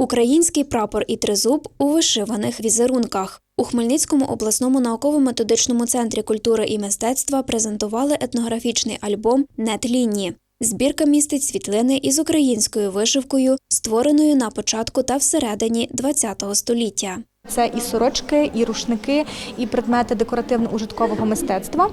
Український прапор і тризуб у вишиваних візерунках. У Хмельницькому обласному науково-методичному центрі культури і мистецтва презентували етнографічний альбом Нетлінні. Збірка містить світлини із українською вишивкою, створеною на початку та всередині ХХ століття. Це і сорочки, і рушники, і предмети декоративно-ужиткового мистецтва,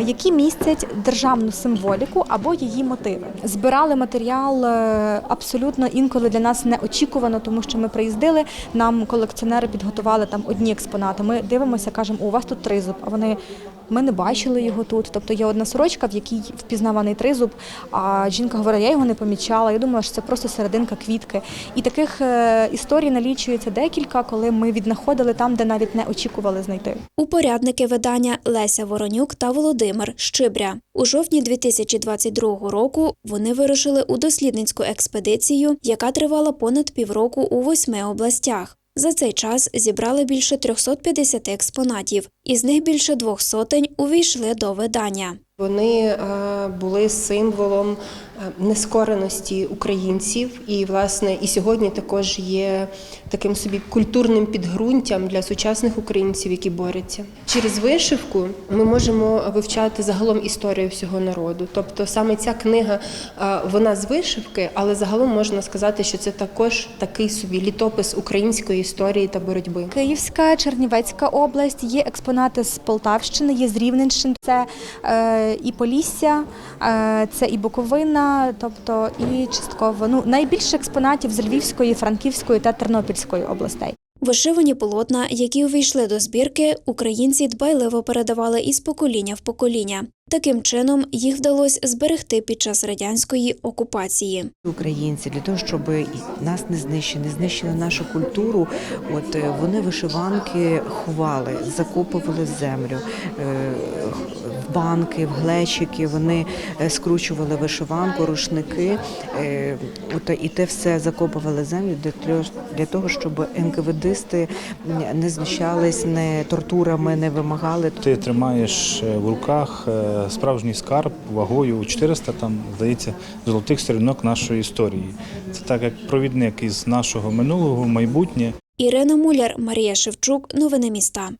які містять державну символіку або її мотиви. Збирали матеріал е, абсолютно інколи для нас неочікувано, тому що ми приїздили. Нам колекціонери підготували там одні експонати. Ми дивимося, кажемо, у вас тут тризуб. А вони ми не бачили його тут. Тобто є одна сорочка, в якій впізнаваний тризуб. А жінка говорила, я його не помічала. Я думала, що це просто серединка квітки. І таких е, історій налічується декілька, коли ми віднаходили там, де навіть не очікували знайти. Упорядники видання Леся Воронюк та Володимир Щибря. У жовтні 2022 року вони вирушили у дослідницьку експедицію, яка тривала понад півроку у восьми областях. За цей час зібрали більше 350 експонатів, із них більше двох сотень увійшли до видання. Вони е, були символом нескореності українців, і власне і сьогодні також є таким собі культурним підґрунтям для сучасних українців, які борються. Через вишивку ми можемо вивчати загалом історію всього народу. Тобто саме ця книга е, вона з вишивки, але загалом можна сказати, що це також такий собі літопис української історії та боротьби. Київська, Чернівецька область, є експонати з Полтавщини, є з Рівненщини, це е, і Полісся, е, це і Буковина, тобто і частково. Ну, найбільше експонатів з Львівської, Франківської та Тернопільської областей. Вишивані полотна, які увійшли до збірки, українці дбайливо передавали із покоління в покоління. Таким чином їх вдалося зберегти під час радянської окупації. Українці для того, щоб нас не знищили, не знищили нашу культуру. От е, вони вишиванки ховали, закопували в землю, е, в банки, в глечики. Вони е, скручували вишиванку, рушники. От і те все закопували в землю для того, для того, щоб НКВДисти не знущались, не тортурами не вимагали. Ти тримаєш в руках справжній скарб вагою 400, там, здається, золотих сторінок нашої історії. Це так як провідник із нашого минулого майбутнє. Ірина Муляр, Марія Шевчук. Новини міста.